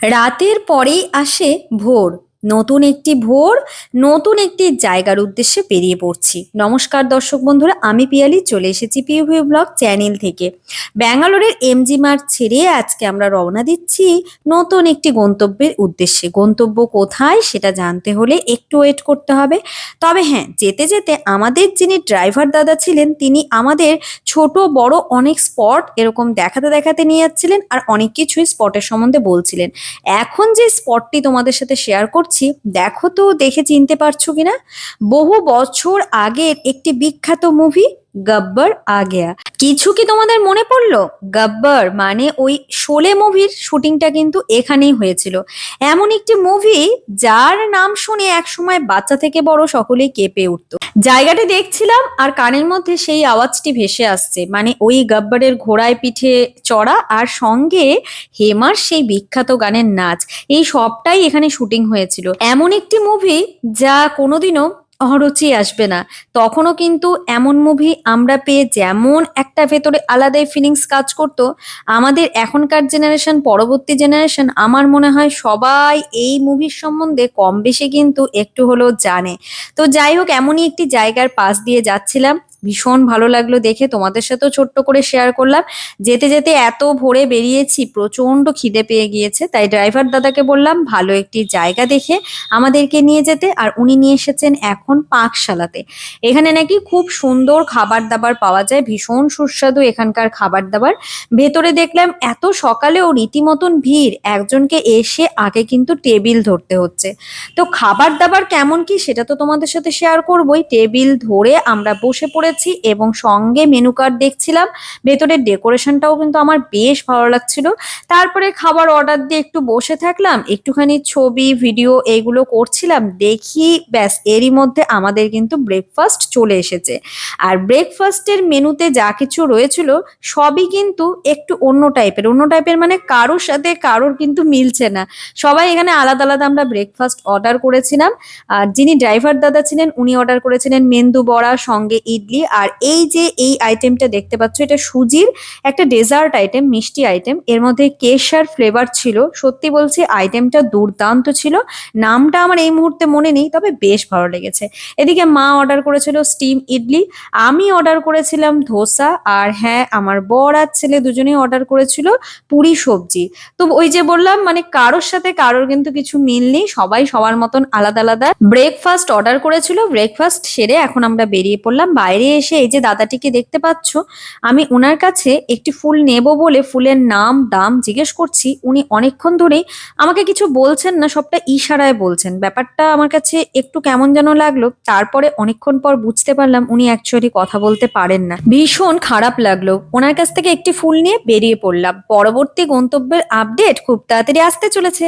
রাতের পরেই আসে ভোর। নতুন একটি ভোর, নতুন একটি জায়গার উদ্দেশ্যে বেরিয়ে পড়ছি। নমস্কার দর্শক বন্ধুরা, আমি পিয়ালি, চলে এসেছি পিউভিউ ব্লগ চ্যানেল থেকে। ব্যাঙ্গালোরের এমজি মার্ট ছেড়ে আজকে আমরা রওনা দিচ্ছি নতুন একটি গন্তব্যের উদ্দেশ্যে। গন্তব্য কোথায় সেটা জানতে হলে একটু ওয়েট করতে হবে। তবে হ্যাঁ যেতে যেতে আমাদের যিনি ড্রাইভার দাদা ছিলেন, তিনি আমাদের ছোট, বড় অনেক স্পট এরকম দেখাতে দেখাতে নিয়ে যাচ্ছিলেন আর অনেক কিছুই স্পটের সম্বন্ধে বলছিলেন। এখন যে স্পটটি তোমাদের সাথে শেয়ার করছি। দেখো তো দেখে চিনতে পারছ কিনা? বহু বছর আগের একটি বিখ্যাত মুভি গব্বর আ গয়া। কিছু কি তোমাদের মনে পড়ল? গব্বর মানে ওই শোলে মুভির শুটিংটা কিন্তু এখানেই হয়েছিল। এমন একটি মুভি যার নাম শুনে একসময় বাচ্চা থেকে বড় সকলেই কেঁপে উঠতো। জায়গাটি দেখছিলাম আর কানের মধ্যে সেই আওয়াজটি ভেসে আসছে। মানে ওই গব্বরের ঘোড়ায় পিঠে চড়া আর সঙ্গে হেমার সেই বিখ্যাত গানের নাচ। এই সবটাই এখানে শুটিং হয়েছিল। এমন একটি মুভি যা কোনোদিনও অরুচি আসবে না। তখনও কিন্তু এমন মুভি আমরা পেয়ে যেমন একটা ভেতরে আলাদাই ফিলিংস কাজ করতো, আমাদের এখনকার জেনারেশন পরবর্তী জেনারেশন আমার মনে হয় সবাই এই মুভির সম্বন্ধে কম বেশি কিন্তু একটু হলেও জানে। তো যাই হোক, এমনই একটি জায়গার পাশ দিয়ে যাচ্ছিলাম। ভীষণ ভালো লাগল দেখে। তোমাদের সাথেও ছোট্ট করে শেয়ার করলাম। যেতে যেতে এত ভোরে বেরিয়েছি প্রচণ্ড খিদে পেয়ে গিয়েছে, তাই ড্রাইভার দাদাকে বললাম, ভালো একটি জায়গা দেখে আমাদেরকে নিয়ে যেতে। আর উনি নিয়ে এসেছেন এখন পাকশালাতে। এখানে নাকি খুব সুন্দর খাবার দাবার পাওয়া যায়, ভীষণ সুস্বাদু এখানকার খাবার দাবার ভেতরে দেখলাম, এত সকালেও রীতিমতন ভিড়, একজনকে এসে আগে কিন্তু টেবিল ধরতে হচ্ছে। তো খাবার দাবার কেমন কি, সেটা তো তোমাদের সাথে শেয়ার করবোই। টেবিল ধরে আমরা বসে পড়েছি এবং সঙ্গে মেনু কার্ড দেখছিলাম। ভেতরের ডেকোরেশনটাও কিন্তু আমার বেশ ভালো লাগছিল। তারপরে খাবার অর্ডার দিয়ে একটু বসে থাকলাম, একটুখানি ছবি ভিডিও এইগুলো করছিলাম। দেখি ব্যাস, এরই মধ্যে আমাদের কিন্তু ব্রেকফাস্ট চলে এসেছে। আর ব্রেকফাস্টের মেনুতে যা কিছু রয়েছিল, সবই কিন্তু একটু অন্য টাইপের অন্য টাইপের মানে কারোর সাথে কারোর কিন্তু মিলছে না। সবাই এখানে আলাদা আলাদা আমরা ব্রেকফাস্ট অর্ডার করেছিলাম। আর যিনি ড্রাইভার দাদা ছিলেন, উনি অর্ডার করেছিলেন মেন্দু বড়া, সঙ্গে ইডলি। আর এই যে এই আইটেমটা দেখতে পাচ্ছ, এটা সুজির একটা ডেজার্ট আইটেম মিষ্টি আইটেম এর মধ্যে কেশার ফ্লেভার ছিল। সত্যি বলছি আইটেমটা দুর্দান্ত ছিল। নামটা আমার এই মুহূর্তে মনে নেই, তবে বেশ ভালো লেগেছে। এদিকে মা অর্ডার করেছিল স্টিম ইডলি আমি অর্ডার করেছিলাম ধোসা। আর হ্যাঁ আমার বর আর ছেলে দুজনেই অর্ডার করেছিল পুরি সবজি। তো ওই যে বললাম মানে কারোর সাথে কারোর কিন্তু কিছু মিল নেই। সবাই সবার মতন আলাদা আলাদা। ব্রেকফাস্ট অর্ডার করেছিল। ব্রেকফাস্ট সেরে এখন আমরা বেরিয়ে পড়লাম। বাইরে এসে এই যে দাদাটিকে দেখতে পাচ্ছ, আমি ওনার কাছে একটি ফুল নেব বলে ফুলের নাম, দাম জিজ্ঞেস করছি। উনি অনেকক্ষণ ধরেই আমাকে কিছু বলছেন না, সবটা ইশারায় বলছেন। ব্যাপারটা আমার কাছে একটু কেমন যেন লাগল। তারপরে অনেকক্ষণ পর বুঝতে পারলাম উনি অ্যাকচুয়ালি কথা বলতে পারেন না। ভীষণ খারাপ লাগল। ওনার কাছ থেকে একটি ফুল নিয়ে বেরিয়ে পড়লাম। পরবর্তী গন্তব্যের আপডেট খুব তাড়াতাড়ি আসতে চলেছে।